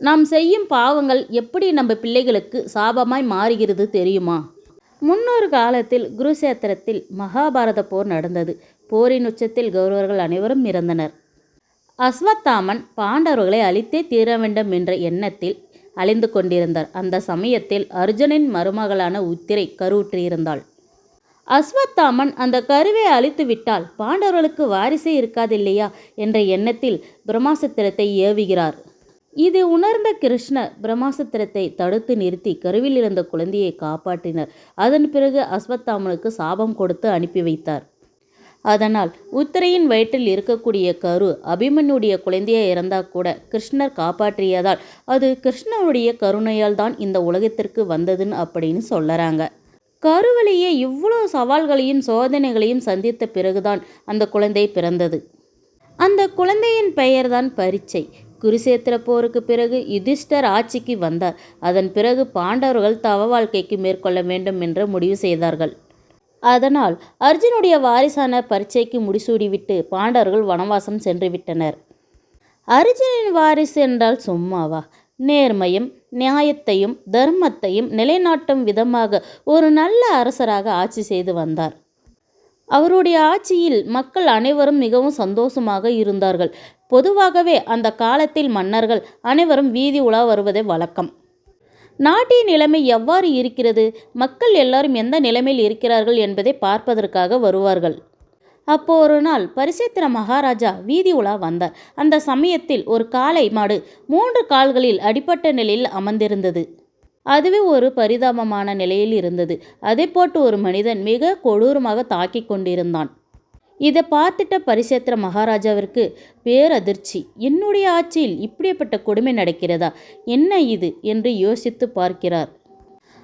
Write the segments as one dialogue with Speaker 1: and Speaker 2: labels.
Speaker 1: நாம் செய்யும் பாவங்கள் எப்படி நம்ம பிள்ளைகளுக்கு சாபமாய் மாறுகிறது தெரியுமா? முன்னொரு காலத்தில் குருஷேத்திரத்தில் மகாபாரத போர் நடந்தது. போரின் உச்சத்தில் கௌரவர்கள் அனைவரும் இறந்தனர். அஸ்வத்தாமன் பாண்டவர்களை அழித்தே தீர வேண்டும் என்ற எண்ணத்தில் அழிந்து கொண்டிருந்தார். அந்த சமயத்தில் அர்ஜுனின் மருமகளான உத்திரை கருவுற்றிருந்தாள். அஸ்வத்தாமன் அந்த கருவை அழித்து விட்டால் பாண்டவர்களுக்கு வாரிசே இருக்காதில்லையா என்ற எண்ணத்தில் பிரம்மாசத்திரத்தை ஏவுகிறார். இது உணர்ந்த கிருஷ்ணர் பிரம்மாசத்திரத்தை தடுத்து நிறுத்தி கருவில் இருந்த குழந்தையை காப்பாற்றினர். அதன் பிறகு அஸ்வத்தாமனுக்கு சாபம் கொடுத்து அனுப்பி வைத்தார். அதனால் உத்திரையின் வயிற்றில் இருக்கக்கூடிய கரு அபிமன்யுடைய குழந்தையை இறந்தா கூட கிருஷ்ணர் காப்பாற்றியதால் அது கிருஷ்ணனுடைய கருணையால் தான் இந்த உலகத்திற்கு வந்ததுன்னு அப்படின்னு சொல்லறாங்க. கருவிலேயே இவ்வளோ சவால்களையும் சோதனைகளையும் சந்தித்த பிறகுதான் அந்த குழந்தை பிறந்தது. அந்த குழந்தையின் பெயர்தான் பரீட்சை. குருசேத்திர போருக்கு பிறகு யுதிஷ்டர் ஆட்சிக்கு வந்தார். அதன் பிறகு பாண்டவர்கள் தவ வாழ்க்கைக்கு மேற்கொள்ள வேண்டும் என்று முடிவு செய்தார்கள். அதனால் அர்ஜுனுடைய வாரிசான பரீட்சைக்கு முடிசூடிவிட்டு பாண்டவர்கள் வனவாசம் சென்று விட்டனர் அர்ஜுனின் வாரிசு என்றால் சும்மாவா? நேர்மையும் நியாயத்தையும் தர்மத்தையும் நிலைநாட்டும் விதமாக ஒரு நல்ல அரசராக ஆட்சி செய்து வந்தார். அவருடைய ஆட்சியில் மக்கள் அனைவரும் மிகவும் சந்தோஷமாக இருந்தார்கள். பொதுவாகவே அந்த காலத்தில் மன்னர்கள் அனைவரும் வீதி உலா வருவதே வழக்கம். நாட்டின் நிலைமை எவ்வாறு இருக்கிறது? மக்கள் எல்லாரும் எந்த நிலைமையில் இருக்கிறார்கள் என்பதை பார்ப்பதற்காக வருவார்கள். அப்போ ஒரு நாள் பரிசேத்திர மகாராஜா வீதி உலா வந்தார். அந்த சமயத்தில் ஒரு காளை மாடு மூன்று கால்களில் அடிப்பட்ட நிலையில் அமர்ந்திருந்தது. அதுவே ஒரு பரிதாபமான நிலையில் இருந்தது. அதை போட்டு ஒரு மனிதன் மிக கொடூரமாக தாக்கி கொண்டிருந்தான். இதை பார்த்துட்ட பரிசேத்திர மகாராஜாவிற்கு பேரதிர்ச்சி. என்னுடைய ஆட்சியில் இப்படிப்பட்ட கொடுமை நடக்கிறதா? என்ன இது? என்று யோசித்து பார்க்கிறார்.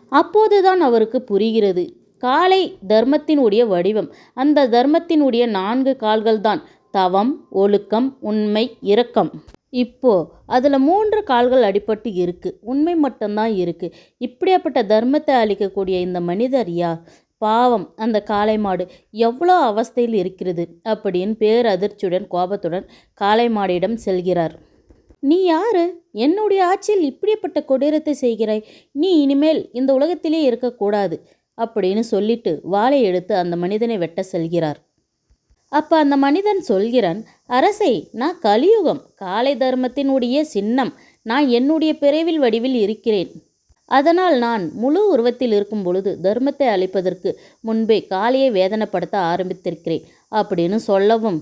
Speaker 1: அப்போதுதான் அவருக்கு புரிகிறது. காலை தர்மத்தினுடைய வடிவம். அந்த தர்மத்தினுடைய நான்கு கால்கள்தான் தவம் ஒழுக்கம் உண்மை இரக்கம். இப்போ அதில் மூன்று கால்கள் அடிபட்டு இருக்குது உண்மை மட்டும்தான் இருக்குது இப்படியாப்பட்ட தர்மத்தை அளிக்கக்கூடிய இந்த மனிதர் யார்? பாவம் அந்த காளை மாடு எவ்வளோ அவஸ்தையில் இருக்கிறது அப்படின்னு பேரதிர்ச்சியுடன் கோபத்துடன் காளை மாடியிடம் செல்கிறார். நீ யாரு? என்னுடைய ஆட்சியில் இப்படிப்பட்ட கொடூரத்தை செய்கிறாய்? நீ இனிமேல் இந்த உலகத்திலே இருக்கக்கூடாது அப்படின்னு சொல்லிட்டு வாளை எடுத்து அந்த மனிதனை வெட்ட செல்கிறார். அப்போ அந்த மனிதன் சொல்கிறான் அரசை நான் கலியுகம் காளை தர்மத்தினுடைய சின்னம் நான் என்னுடைய பிறவில் வடிவில் இருக்கிறேன். அதனால் நான் முழு உருவத்தில் இருக்கும் பொழுது தர்மத்தை அழிப்பதற்கு முன்பே காலையை வேதனைப்படுத்த ஆரம்பித்திருக்கிறேன் அப்படின்னு சொல்லவும்.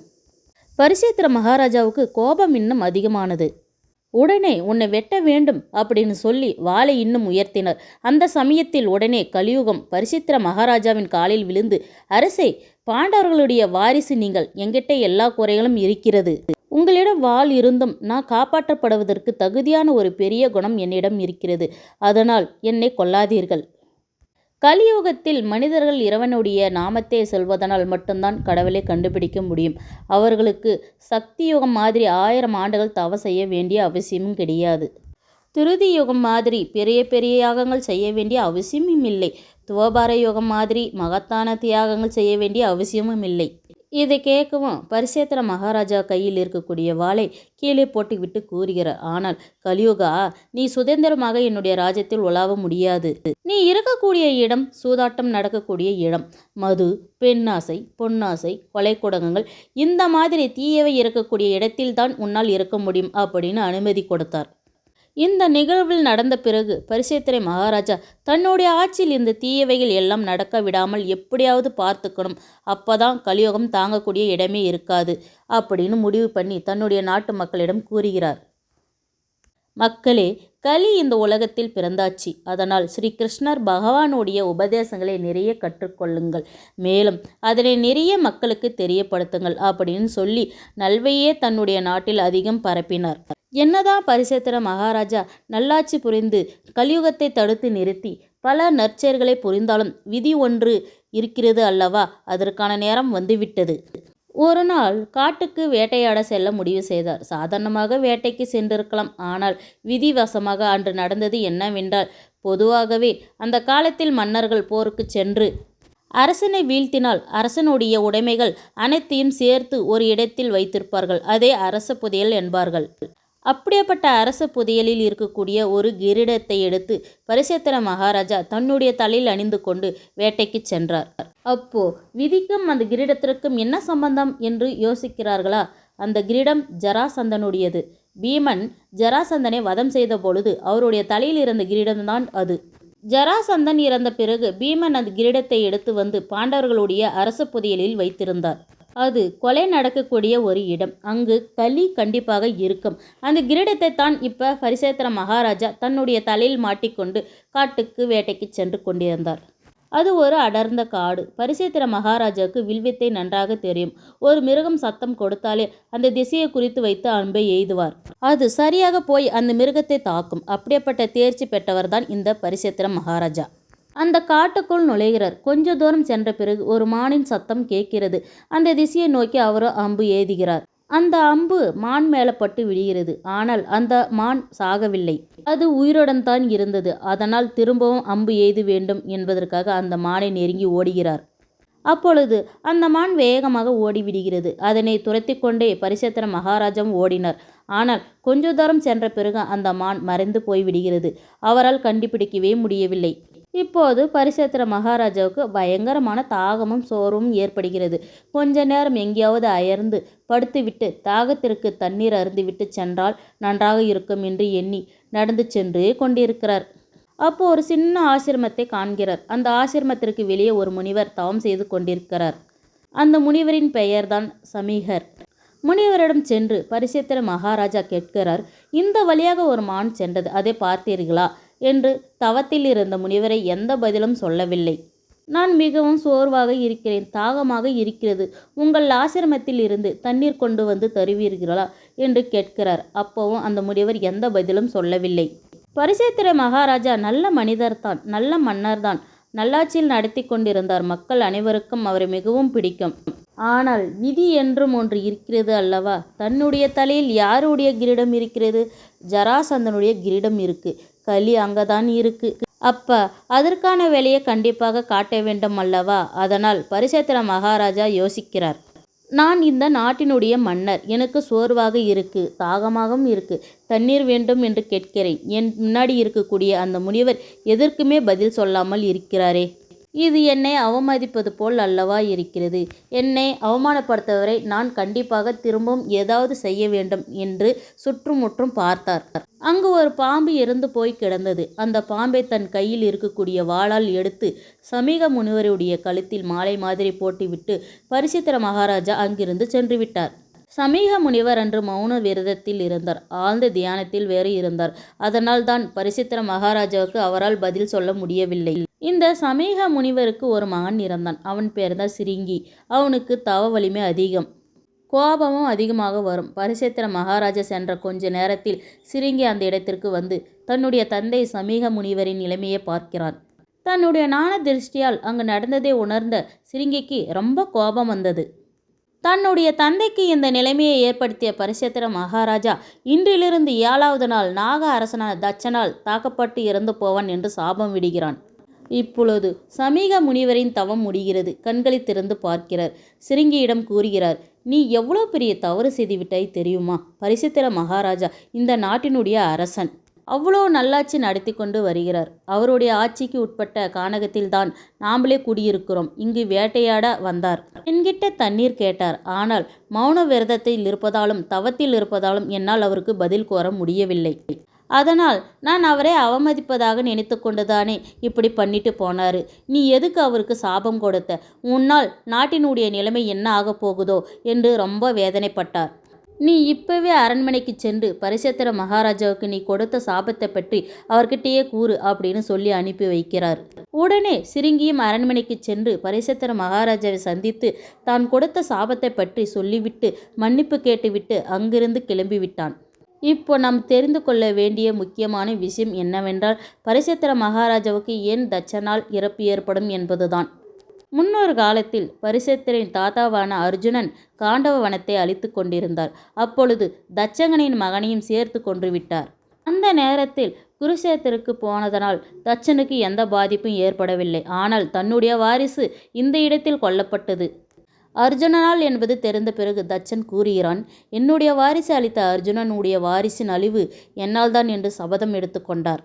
Speaker 1: பரிசேத்திர மகாராஜாவுக்கு கோபம் இன்னும் அதிகமானது. உடனே உன்னை வெட்ட வேண்டும் அப்படின்னு சொல்லி வாளை இன்னும் உயர்த்தினர். அந்த சமயத்தில் உடனே கலியுகம் பரிசித்திர மகாராஜாவின் காலில் விழுந்து அரசை பாண்டவர்களுடைய வாரிசு நீங்கள். எங்கிட்ட எல்லா குறைகளும் இருக்கிறது. உங்களிடம் வாள் இருந்தும் நான் காப்பாற்றப்படுவதற்கு தகுதியான ஒரு பெரிய குணம் என்னிடம் இருக்கிறது. அதனால் என்னை கொல்லாதீர்கள். கலியுகத்தில் மனிதர்கள் இறைவனுடைய நாமத்தை சொல்வதனால் மட்டும்தான் கடவுளை கண்டுபிடிக்க முடியும். அவர்களுக்கு சக்தி யுகம் மாதிரி ஆயிரம் ஆண்டுகள் தவ செய்ய வேண்டிய அவசியமும் கிடையாது. திருதி யுகம் மாதிரி பெரிய பெரிய யாகங்கள் செய்ய வேண்டிய அவசியமும் இல்லை. துவபார யுகம் மாதிரி மகத்தான தியாகங்கள் செய்ய வேண்டிய அவசியமும் இல்லை. இதை கேட்கவும் பரிசேத்திர மகாராஜா கையில் இருக்கக்கூடிய வாளை கீழே போட்டுவிட்டு கூறுகிறார். ஆனால் கலியுகா நீ சுதந்திரமாக என்னுடைய ராஜ்யத்தில் உலாவ முடியாது. நீ இருக்கக்கூடிய இடம் சூதாட்டம் நடக்கக்கூடிய இடம். மது பெண்ணாசை பொன்னாசை கொலை குடங்கங்கள் இந்த மாதிரி தீயவை இருக்கக்கூடிய இடத்தில்தான் உன்னால் இருக்க முடியும் அப்படின்னு அனுமதி கொடுத்தார். இந்த நிகழ்வில் நடந்த பிறகு பரிசேத்திரை மகாராஜா தன்னுடைய ஆட்சியில் இந்த தீயவைகள் எல்லாம் நடக்க விடாமல் எப்படியாவது பார்த்துக்கணும். அப்போதான் கலியுகம் தாங்கக்கூடிய இடமே இருக்காது அப்படின்னு முடிவு பண்ணி தன்னுடைய நாட்டு மக்களிடம் கூறுகிறார். மக்களே கலி இந்த உலகத்தில் பிறந்தாச்சு. அதனால் ஸ்ரீ கிருஷ்ணர் பகவானுடைய உபதேசங்களை நிறைய கற்றுக்கொள்ளுங்கள். மேலும் அதனை நிறைய மக்களுக்கு தெரியப்படுத்துங்கள் அப்படின்னு சொல்லி நல்வையே தன்னுடைய நாட்டில் அதிகம் பரப்பினார். என்னதான் பரிசேத்திர மகாராஜா நல்லாட்சி புரிந்து கலியுகத்தை தடுத்து நிறுத்தி பல நற்செயல்களை புரிந்தாலும் விதி ஒன்று இருக்கிறது அல்லவா? அதற்கான நேரம் வந்துவிட்டது. ஒரு நாள் காட்டுக்கு வேட்டையாட செல்ல முடிவு செய்தார். சாதாரணமாக வேட்டைக்கு சென்றிருக்கலாம். ஆனால் விதிவசமாக அன்று நடந்தது என்னவென்றால் பொதுவாகவே அந்த காலத்தில் மன்னர்கள் போருக்கு சென்று அரசனை வீழ்த்தினால் அரசனுடைய உடைமைகள் அனைத்தையும் சேர்த்து ஒரு இடத்தில் வைத்திருப்பார்கள். அதே அரச புதையல் என்பார்கள். அப்படியேப்பட்ட அரச புதையலில் இருக்கக்கூடிய ஒரு கிரீடத்தை எடுத்து பரிசேத்திர மகாராஜா தன்னுடைய தலையில் அணிந்து கொண்டு வேட்டைக்கு சென்றார். அப்போ விதிக்கும் அந்த கிரீடத்திற்கும் என்ன சம்பந்தம் என்று யோசிக்கிறார்களா? அந்த கிரீடம் ஜராசந்தனுடையது. பீமன் ஜராசந்தனை வதம் செய்த பொழுது அவருடைய தலையில் இருந்த கிரீடம்தான் அது. ஜராசந்தன் இறந்த பிறகு பீமன் அந்த கிரீடத்தை எடுத்து வந்து பாண்டவர்களுடைய அரச புதையலில் வைத்திருந்தார். அது கொலை நடக்கக்கூடிய ஒரு இடம். அங்கு கலி கண்டிப்பாக இருக்கும். அந்த கிரீடத்தை தான் இப்போ பரிசேத்திர மகாராஜா தன்னுடைய தலையில் மாட்டிக்கொண்டு காட்டுக்கு வேட்டைக்கு சென்று கொண்டிருந்தார். அது ஒரு அடர்ந்த காடு. பரிசேத்திர மகாராஜாவுக்கு வில்வித்தை நன்றாக தெரியும். ஒரு மிருகம் சத்தம் கொடுத்தாலே அந்த திசையை குறித்து வைத்து அன்பை எய்துவார். அது சரியாக போய் அந்த மிருகத்தை தாக்கும். அப்படியேப்பட்ட தேர்ச்சி பெற்றவர்தான் இந்த பரிசேத்திர மகாராஜா. அந்த காட்டுக்குள் நுழைகிறார். கொஞ்ச தூரம் சென்ற பிறகு ஒரு மானின் சத்தம் கேட்கிறது. அந்த திசையை நோக்கி அவர் அம்பு ஏதுகிறார். அந்த அம்பு மான் மேலே பட்டு விழுகிறது. ஆனால் அந்த மான் சாகவில்லை. அது உயிருடன் தான் இருந்தது. அதனால் திரும்பவும் அம்பு எய்து வேண்டும் என்பதற்காக அந்த மானை நெருங்கி ஓடுகிறார். அப்பொழுது அந்த மான் வேகமாக ஓடிவிடுகிறது. அதனை துரத்தி கொண்டே பரிசத்திர மகாராஜாவும் ஓடினார். ஆனால் கொஞ்ச தூரம் சென்ற பிறகு அந்த மான் மறைந்து போய்விடுகிறது. அவரால் கண்டுபிடிக்கவே முடியவில்லை. இப்போது பரிசேத்திர மகாராஜாவுக்கு பயங்கரமான தாகமும் சோர்வும் ஏற்படுகிறது. கொஞ்ச நேரம் எங்கேயாவது அயர்ந்து படுத்துவிட்டு தாகத்திற்கு தண்ணீர் அருந்திவிட்டு சென்றால் நன்றாக இருக்கும் என்று எண்ணி நடந்து சென்றே கொண்டிருக்கிறார். அப்போ ஒரு சின்ன ஆசிரமத்தை காண்கிறார். அந்த ஆசிரமத்திற்கு வெளியே ஒரு முனிவர் தவம் செய்து கொண்டிருக்கிறார். அந்த முனிவரின் பெயர்தான் சமீகர். முனிவரிடம் சென்று பரிசேத்திர மகாராஜா கேட்கிறார் இந்த வழியாக ஒரு மான் சென்றது அதை பார்த்தீர்களா? என்று தவத்தில் இருந்த முனிவரை எந்த பதிலும் சொல்லவில்லை. நான் மிகவும் சோர்வாக இருக்கிறேன் தாகமாக இருக்கிறது. உங்கள் ஆசிரமத்தில் இருந்து தண்ணீர் கொண்டு வந்து தருவீர்களா? என்று கேட்கிறார். அப்போவும் அந்த முனிவர் எந்த பதிலும் சொல்லவில்லை. பரிசேத்திர மகாராஜா நல்ல மனிதர்தான் நல்ல மன்னர்தான் நல்லாட்சியில் நடத்தி கொண்டிருந்தார் மக்கள் அனைவருக்கும் அவரை மிகவும் பிடிக்கும். ஆனால் விதி என்றும் ஒன்று இருக்கிறது அல்லவா? தன்னுடைய தலையில் யாருடைய கிரீடம் இருக்கிறது? ஜராசந்தனுடைய கிரீடம் இருக்கு. களி அங்கதான் இருக்கு. அப்ப அதற்கான வேலையை கண்டிப்பாக காட்ட வேண்டும் அல்லவா? அதனால் பரிசேத்திர மகாராஜா யோசிக்கிறார். நான் இந்த நாட்டினுடைய மன்னர். எனக்கு சோர்வாக இருக்கு. தாகமாகவும் இருக்கு. தண்ணீர் வேண்டும் என்று கேட்கிறேன். என் முன்னாடி இருக்கக்கூடிய அந்த முனிவர் எதற்குமே பதில் சொல்லாமல் இருக்கிறாரே. இது என்னை அவமதிப்பது போல் அல்லவா இருக்கிறது? என்னை அவமானப்படுத்தவரை நான் கண்டிப்பாக திரும்பவும் ஏதாவது செய்ய வேண்டும் என்று சுற்றுமுற்றும் பார்த்தார். அங்கு ஒரு பாம்பு இருந்து போய் கிடந்தது. அந்த பாம்பை தன் கையில் இருக்கக்கூடிய வாளால் எடுத்து சமீக முனிவருடைய கழுத்தில் மாலை மாதிரி போட்டுவிட்டு பரிசித்திர மகாராஜா அங்கிருந்து சென்று விட்டார். சமீக முனிவர் அன்று மௌன விரதத்தில் இருந்தார். ஆழ்ந்த தியானத்தில் வேறு இருந்தார். அதனால் தான் பரிசித்திர மகாராஜாவுக்கு அவரால் பதில் சொல்ல முடியவில்லை. இந்த சமீக முனிவருக்கு ஒரு மகன் இறந்தான். அவன் பேர் தான் சிரிங்கி. அவனுக்கு தவ வலிமை அதிகம். கோபமும் அதிகமாக வரும். பரிசேத்திர மகாராஜா சென்ற கொஞ்ச நேரத்தில் சிரிங்கி அந்த இடத்திற்கு வந்து தன்னுடைய தந்தை சமீக முனிவரின் நிலைமையை பார்க்கிறான். தன்னுடைய நாண திருஷ்டியால் அங்கு நடந்ததை உணர்ந்த சிரிங்கிக்கு ரொம்ப கோபம் வந்தது. தன்னுடைய தந்தைக்கு இந்த நிலைமையை ஏற்படுத்திய பரிசேத்திர மகாராஜா இன்றிலிருந்து ஏழாவது நாள் நாக அரசனான தச்சனால் தாக்கப்பட்டு இறந்து போவான் என்று சாபம் விடுகிறான். இப்பொழுது சமீக முனிவரின் தவம் முடிகிறது. கண்களை திறந்து பார்க்கிறார். சிறுங்கியிடம் கூறுகிறார் நீ எவ்வளோ பெரிய தவறு செய்துவிட்டாய் தெரியுமா? பரிசுத்திர மகாராஜா இந்த நாட்டினுடைய அரசன். அவ்வளோ நல்லாட்சி நடத்தி கொண்டு வருகிறார். அவருடைய ஆட்சிக்கு உட்பட்ட கானகத்தில்தான் நாமளே குடியிருக்கிறோம். இங்கு வேட்டையாட வந்தார். என்கிட்ட தண்ணீர் கேட்டார். ஆனால் மௌன விரதத்தில் இருப்பதாலும் தவத்தில் இருப்பதாலும் என்னால் அவருக்கு பதில் கோர முடியவில்லை. அதனால் நான் அவரை அவமதிப்பதாக நினைத்து கொண்டுதானே இப்படி பண்ணிட்டு போனாரு. நீ எதுக்கு அவருக்கு சாபம் கொடுத்த? உன்னால் நாட்டினுடைய நிலைமை என்ன ஆகப் போகுதோ? என்று ரொம்ப வேதனைப்பட்டார். நீ இப்பவே அரண்மனைக்கு சென்று பரிசத்திர மகாராஜாவுக்கு நீ கொடுத்த சாபத்தை பற்றி அவர்கிட்டயே கூறு அப்படின்னு சொல்லி அனுப்பி வைக்கிறார். உடனே சிறுங்கியும் அரண்மனைக்கு சென்று பரிசத்திர மகாராஜாவை சந்தித்து தான் கொடுத்த சாபத்தை பற்றி சொல்லிவிட்டு மன்னிப்பு கேட்டுவிட்டு அங்கிருந்து கிளம்பிவிட்டான். இப்போ நாம் தெரிந்து கொள்ள வேண்டிய முக்கியமான விஷயம் என்னவென்றால் பரிசத்திர மகாராஜாவுக்கு ஏன் தச்சனால் இறப்பு ஏற்படும் என்பதுதான். முன்னொரு காலத்தில் பரிசத்திரின் தாத்தாவான அர்ஜுனன் காண்டவ வனத்தை அழித்து கொண்டிருந்தார். அப்பொழுது தச்சங்கனின் மகனையும் சேர்த்து கொன்று விட்டார். அந்த நேரத்தில் குருஷேத்திற்கு போனதனால் தச்சனுக்கு எந்த பாதிப்பும் ஏற்படவில்லை. ஆனால் தன்னுடைய வாரிசு இந்த இடத்தில் கொல்லப்பட்டது. அர்ஜுனனால் என்பது தெரிந்த பிறகு தச்சன் கூறுகிறான் என்னுடைய வாரிசு அளித்த அர்ஜுனனுடைய வாரிசின் அழிவு என்னால்தான்? என்று சபதம் எடுத்துக்கொண்டார்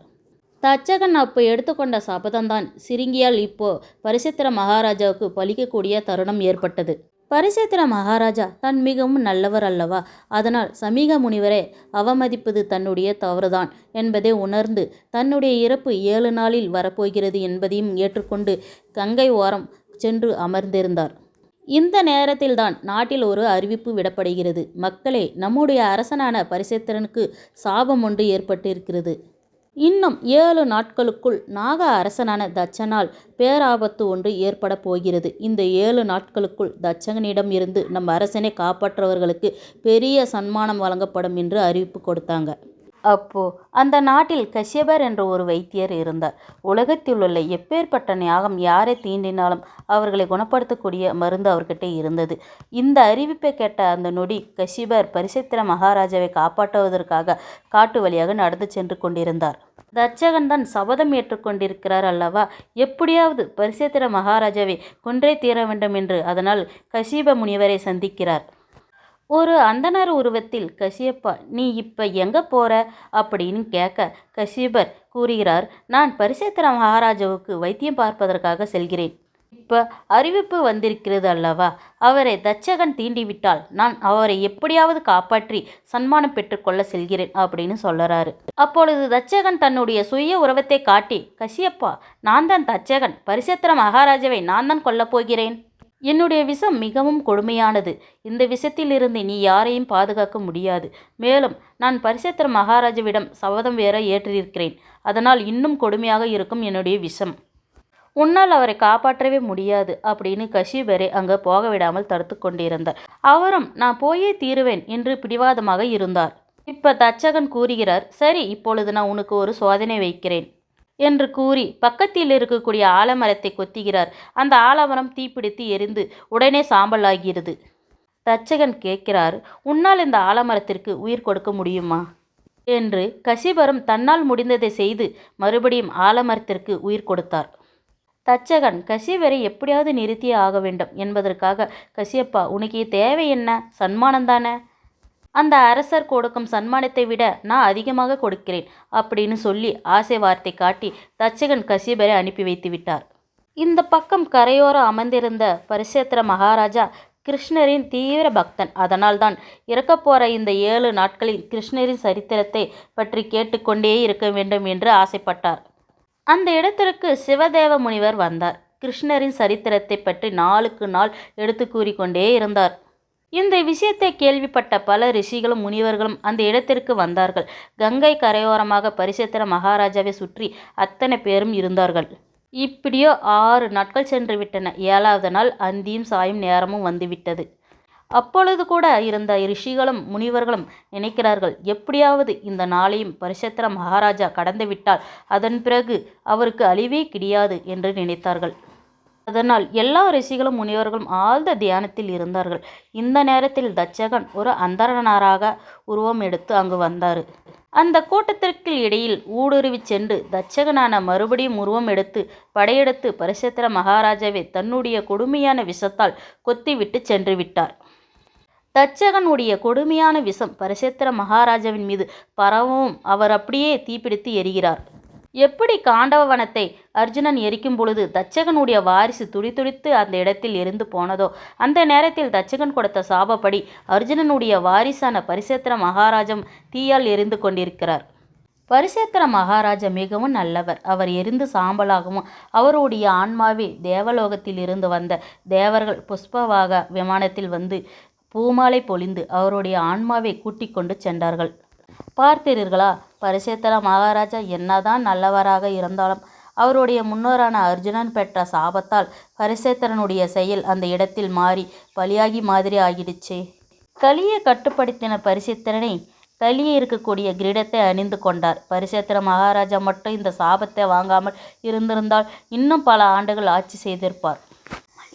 Speaker 1: தச்சகன் அப்போ எடுத்துக்கொண்ட சபதம்தான் சிறுங்கியால் இப்போ பரிசத்திர மகாராஜாவுக்கு பலிக்கக்கூடிய தருணம் ஏற்பட்டது. பரிசத்திர மகாராஜா தான் மிகவும் நல்லவர் அல்லவா? அதனால் சமீக முனிவரை அவமதிப்பது தன்னுடைய தவறுதான் என்பதை உணர்ந்து தன்னுடைய இறப்பு ஏழு நாளில் வரப்போகிறது என்பதையும் ஏற்றுக்கொண்டு கங்கை ஓரம் சென்று அமர்ந்திருந்தார். இந்த நேரத்தில்தான் நாட்டில் ஒரு அறிவிப்பு விடப்படுகிறது. மக்களே நம்முடைய அரசனான பரிசேத்திரனுக்கு சாபம் ஒன்று ஏற்பட்டிருக்கிறது. இன்னும் ஏழு நாட்களுக்குள் நாக அரசனான தச்சனால் பேராபத்து ஒன்று ஏற்பட போகிறது. இந்த ஏழு நாட்களுக்குள் தச்சகனிடம் இருந்து நம் அரசனை காப்பாற்றுறவர்களுக்கு பெரிய சன்மானம் வழங்கப்படும் என்று அறிவிப்பு கொடுத்தாங்க. அப்போ அந்த நாட்டில் கஷ்யபர் என்ற ஒரு வைத்தியர் இருந்தார். உலகத்தில் உள்ள எப்பேற்பட்ட ஞாகம் யாரை தீண்டினாலும் அவர்களை குணப்படுத்தக்கூடிய மருந்து அவர்கிட்ட இருந்தது. இந்த அறிவிப்பை கேட்ட அந்த நொடி கஷ்யபர் பரிசித்திர மகாராஜாவை காப்பாற்றுவதற்காக காட்டு வழியாக நடந்து சென்று கொண்டிருந்தார். தச்சகன் தான் சபதம் ஏற்றுக்கொண்டிருக்கிறார் அல்லவா? எப்படியாவது பரிசேத்திர மகாராஜாவை கொன்றே தீர வேண்டும் என்று அதனால் கஷீப முனிவரை சந்திக்கிறார். ஒரு அந்தனர் உருவத்தில் கசியப்பா நீ இப்போ எங்கே போகிற அப்படின்னு கேட்க கசியபர் கூறுகிறார் நான் பரிசேத்திர மகாராஜாவுக்கு வைத்தியம் பார்ப்பதற்காக செல்கிறேன். இப்போ அறிவிப்பு வந்திருக்கிறது அல்லவா? அவரை தச்சகன் தீண்டிவிட்டால் நான் அவரை எப்படியாவது காப்பாற்றி சன்மானம் பெற்றுக்கொள்ள செல்கிறேன் அப்படின்னு சொல்லுறாரு அப்பொழுது தச்சகன் தன்னுடைய சுய உறவத்தை காட்டி கசியப்பா நான் தான் தச்சகன். பரிசேத்திர மகாராஜாவை நான் தான் கொல்லப் போகிறேன். என்னுடைய விஷம் மிகவும் கொடுமையானது. இந்த விஷத்திலிருந்து நீ யாரையும் பாதுகாக்க முடியாது. மேலும் நான் பரிசத்திர மகாராஜாவிடம் சபதம் வேற ஏற்றிருக்கிறேன். அதனால் இன்னும் கொடுமையாக இருக்கும் என்னுடைய விஷம். உன்னால் அவரை காப்பாற்றவே முடியாது அப்படின்னு கஷிபரை அங்கே போக விடாமல் தடுத்து கொண்டிருந்தார். அவரும் நான் போயே தீருவேன் என்று பிடிவாதமாக இருந்தார். இப்ப தச்சகன் கூறுகிறார் சரி இப்பொழுது நான் உனக்கு ஒரு சோதனை வைக்கிறேன் என்று கூறி பக்கத்தில் இருக்கக்கூடிய ஆலமரத்தை கொத்துகிறார். அந்த ஆலமரம் தீப்பிடித்து எரிந்து உடனே சாம்பல் ஆகிறது தச்சகன் கேட்கிறார் உன்னால் இந்த ஆலமரத்திற்கு உயிர் கொடுக்க முடியுமா? என்று கசிபரம் தன்னால் முடிந்ததை செய்து மறுபடியும் ஆலமரத்திற்கு உயிர் கொடுத்தார். தச்சகன் கசிவரை எப்படியாவது நிறுத்தியே ஆக வேண்டும் என்பதற்காக கசியப்பா உனக்கு தேவை என்ன? சன்மானம் தானே? அந்த அரசர் கொடுக்கும் சன்மானத்தை விட நான் அதிகமாக கொடுக்கிறேன் அப்படின்னு சொல்லி ஆசை வார்த்தை காட்டி தச்சகன் கசிபரை அனுப்பி வைத்து விட்டார். இந்த பக்கம் கரையோரம் அமர்ந்திருந்த பரிசேத்திர மகாராஜா கிருஷ்ணரின் தீவிர பக்தன். அதனால்தான் இறக்கப்போற இந்த ஏழு நாட்களில் கிருஷ்ணரின் சரித்திரத்தை பற்றி கேட்டுக்கொண்டே இருக்க வேண்டும் என்று ஆசைப்பட்டார். அந்த இடத்திற்கு சிவதேவ முனிவர் வந்தார். கிருஷ்ணரின் சரித்திரத்தை பற்றி நாளுக்கு நாள் எடுத்து கூறிக்கொண்டே இருந்தார். இந்த விஷயத்தை கேள்விப்பட்ட பல ரிஷிகளும் முனிவர்களும் அந்த இடத்திற்கு வந்தார்கள். கங்கை கரையோரமாக பரிசத்திர மகாராஜாவை சுற்றி அத்தனை பேரும் இருந்தார்கள். இப்படியோ ஆறு நாட்கள் சென்று விட்டன ஏழாவது நாள் அந்தியும் சாயும் நேரமும் வந்துவிட்டது. அப்பொழுது கூட இருந்த ரிஷிகளும் முனிவர்களும் நினைக்கிறார்கள் எப்படியாவது இந்த நாளையும் பரிசத்திர மகாராஜா கடந்துவிட்டால் அதன் பிறகு அவருக்கு அழிவே கிடையாது என்று நினைத்தார்கள். அதனால் எல்லா ரிஷிகளும் முனிவர்களும் ஆழ்ந்த தியானத்தில் இருந்தார்கள். இந்த நேரத்தில் தச்சகன் ஒரு அந்தரணராக உருவம் எடுத்து அங்கு வந்தார். அந்த கூட்டத்திற்கு இடையில் ஊடுருவி சென்று தச்சகனான மறுபடியும் உருவம் எடுத்து படையெடுத்து பரிசத்திர மகாராஜாவை தன்னுடைய கொடுமையான விஷத்தால் கொத்திவிட்டு சென்று விட்டார். தச்சகனுடைய கொடுமையான விஷம் பரிசேத்திர மகாராஜாவின் மீது பரவும். அவர் அப்படியே தீப்பிடித்து எரிகிறார். எப்படி காண்டவனத்தை அர்ஜுனன் எரிக்கும் பொழுது தச்சகனுடைய வாரிசு துடிதுடித்து அந்த இடத்தில் எரிந்து போனதோ? அந்த நேரத்தில் தச்சகன் கொடுத்த சாபப்படி அர்ஜுனனுடைய வாரிசான பரிசேத்திர மகாராஜம் தீயால் எரிந்து கொண்டிருக்கிறார். பரிசேத்திர மகாராஜா மிகவும் நல்லவர். அவர் எரிந்து சாம்பலாகவும் அவருடைய ஆன்மாவே தேவலோகத்தில் இருந்து வந்த தேவர்கள் புஷ்பவாக விமானத்தில் வந்து பூமாலை பொழிந்து அவருடைய ஆன்மாவை கூட்டிக் கொண்டு சென்றார்கள். பார்த்தீர்களா? பரிசேத்தர மகாராஜா என்னதான் நல்லவராக இருந்தாலும் அவருடைய முன்னோரான அர்ஜுனன் பெற்ற சாபத்தால் பரிசேத்தரனுடைய செயல் அந்த இடத்தில் மாறி பலியாகி மாதிரி ஆகிடுச்சே. கலியை கட்டுப்படுத்தின பரிசேத்திரனை தலியே இருக்கக்கூடிய கிரீடத்தை அணிந்து கொண்டார். பரிசேத்திர மகாராஜா மட்டும் இந்த சாபத்தை வாங்காமல் இருந்திருந்தால் இன்னும் பல ஆண்டுகள் ஆட்சி செய்திருப்பார்.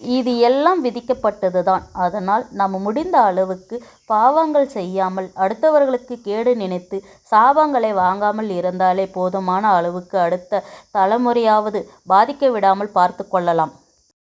Speaker 1: இது எல்லாம் விதிக்கப்பட்டது தான் அதனால் நாம் முடிந்த அளவுக்கு பாவங்கள் செய்யாமல் அடுத்தவர்களுக்கு கேடு நினைத்து சாபங்களை வாங்காமல் இருந்தாலே போதுமான அளவுக்கு அடுத்த தலைமுறையாவது பாதிக்க விடாமல் பார்த்து கொள்ளலாம்.